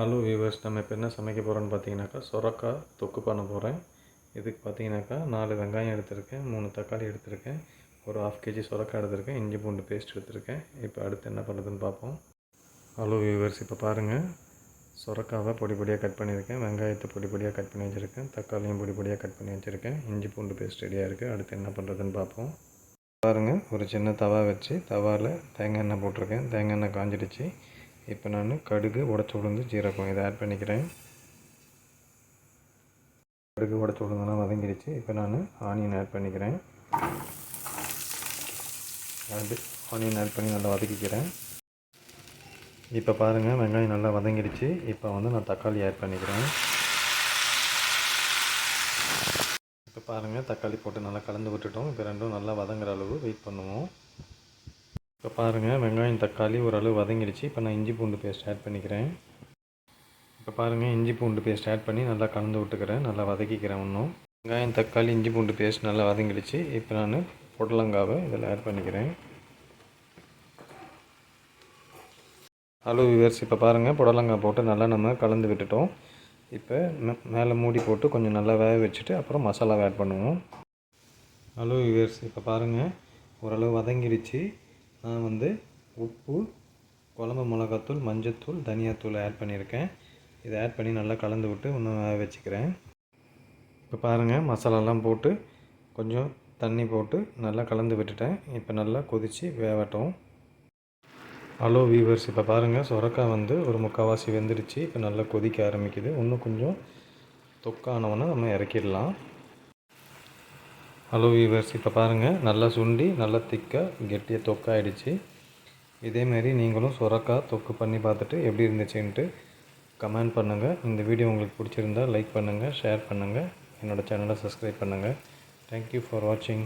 Hello viewers நம்ம இப்போ என்ன சமைக்க போகிறோன்னு பார்த்தீங்கன்னாக்கா சொரக்காய் தொக்கு பண்ண போகிறேன் இதுக்கு பார்த்தீங்கன்னாக்கா நாலு வெங்காயம் எடுத்திருக்கேன் மூணு தக்காளி எடுத்திருக்கேன் ஒரு ஆஃப் கேஜி சொரக்காய் எடுத்திருக்கேன் இஞ்சி பூண்டு பேஸ்ட் எடுத்திருக்கேன். இப்போ அடுத்து என்ன பண்ணுறதுன்னு பார்ப்போம் ஹலோ வியூவர்ஸ் இப்போ பாருங்கள் சொரக்காவை பொடி பொடியாக கட் பண்ணியிருக்கேன் வெங்காயத்தை பொடி பொடியாக கட் பண்ணி வச்சுருக்கேன் தக்காளியும் பொடி பொடியாக கட் பண்ணி வச்சுருக்கேன் இஞ்சி பூண்டு பேஸ்ட் ரெடியாக இருக்குது அடுத்து என்ன பண்ணுறதுன்னு பார்ப்போம் பாருங்கள் ஒரு சின்ன தவா வச்சு தவாவில் தேங்காய் எண்ணெய் போட்டிருக்கேன். தேங்காய் எண்ணெய் காஞ்சிடுச்சு. இப்போ நான் கடுகு உடச்சி உளுந்து ஜீரகம் இதை ஆட் பண்ணிக்கிறேன். கடுகு உடச்சி உளுந்தெல்லாம் வதங்கிடுச்சு. இப்போ நான் ஆனியன் ஆட் பண்ணிக்கிறேன். அது ஆனியன் ஆட் பண்ணி நல்லா வதக்கிக்கிறேன். இப்போ பாருங்கள் வெங்காயம் நல்லா வதங்கிடுச்சு. இப்போ வந்து நான் தக்காளி ஆட் பண்ணிக்கிறேன். இப்போ பாருங்கள் தக்காளி போட்டு நல்லா கலந்து விட்டுட்டோம். இப்போ ரெண்டும் நல்லா வதங்குற அளவு வெயிட் பண்ணுவோம். இப்போ பாருங்கள் வெங்காயம் தக்காளி ஓரளவு வதங்கிடுச்சு இப்போ நான் இஞ்சி பூண்டு பேஸ்ட் ஆட் பண்ணிக்கிறேன். இப்போ பாருங்கள் இஞ்சி பூண்டு பேஸ்ட் ஆட் பண்ணி நல்லா கலந்து விட்டுக்கிறேன். நல்லா வதக்கிக்கிறேன் இன்னும். வெங்காயம் தக்காளி இஞ்சி பூண்டு பேஸ்ட் நல்லா வதங்கிடுச்சு. இப்போ நான் புடலங்காவை இதில் ஆட் பண்ணிக்கிறேன். ஹலோ விவர்ஸ் இப்போ பாருங்கள் புடலங்காய் போட்டு நல்லா நம்ம கலந்து விட்டுட்டோம். இப்போ மேலே மூடி போட்டு கொஞ்சம் நல்லா வேக வச்சுட்டு அப்புறம் மசாலாவை ஆட் பண்ணுவோம். ஹலோ விவர்ஸ் இப்போ பாருங்கள் ஓரளவு வதங்கிடுச்சு. நான் வந்து உப்பு குழம்பு மிளகாத்தூள் மஞ்சத்தூள் தனியாத்தூள் ஆட் பண்ணியிருக்கேன். இதை ஆட் பண்ணி நல்லா கலந்து விட்டு இன்னும் வேக வச்சுக்கிறேன். இப்போ பாருங்கள் மசாலாலாம் போட்டு கொஞ்சம் தண்ணி போட்டு நல்லா கலந்து விட்டுட்டேன். இப்போ நல்லா கொதித்து வேகட்டும். ஹலோ வீவர்ஸ் இப்போ பாருங்கள் சுரக்காய் வந்து ஒரு முக்கால்வாசி வெந்துருச்சு. இப்போ நல்லா கொதிக்க ஆரம்பிக்குது. இன்னும் கொஞ்சம் தொக்கானவொன்னே நம்ம இறக்கிடலாம். ஹலோ வியூவர்ஸ் இப்போ பாருங்கள் நல்லா சுண்டி நல்லா திக்காக கெட்டியாக தொக்காயிடுச்சு. இதேமாரி நீங்களும் சுரக்காய் தொக்கு பண்ணி பார்த்துட்டு எப்படி இருந்துச்சுன்ட்டு கமெண்ட் பண்ணுங்கள் இந்த வீடியோ உங்களுக்கு பிடிச்சிருந்தா லைக் பண்ணுங்கள் ஷேர் பண்ணுங்கள் என்னோடய சேனலை சப்ஸ்கிரைப் பண்ணுங்கள் தேங்க்யூ ஃபார் வாட்சிங்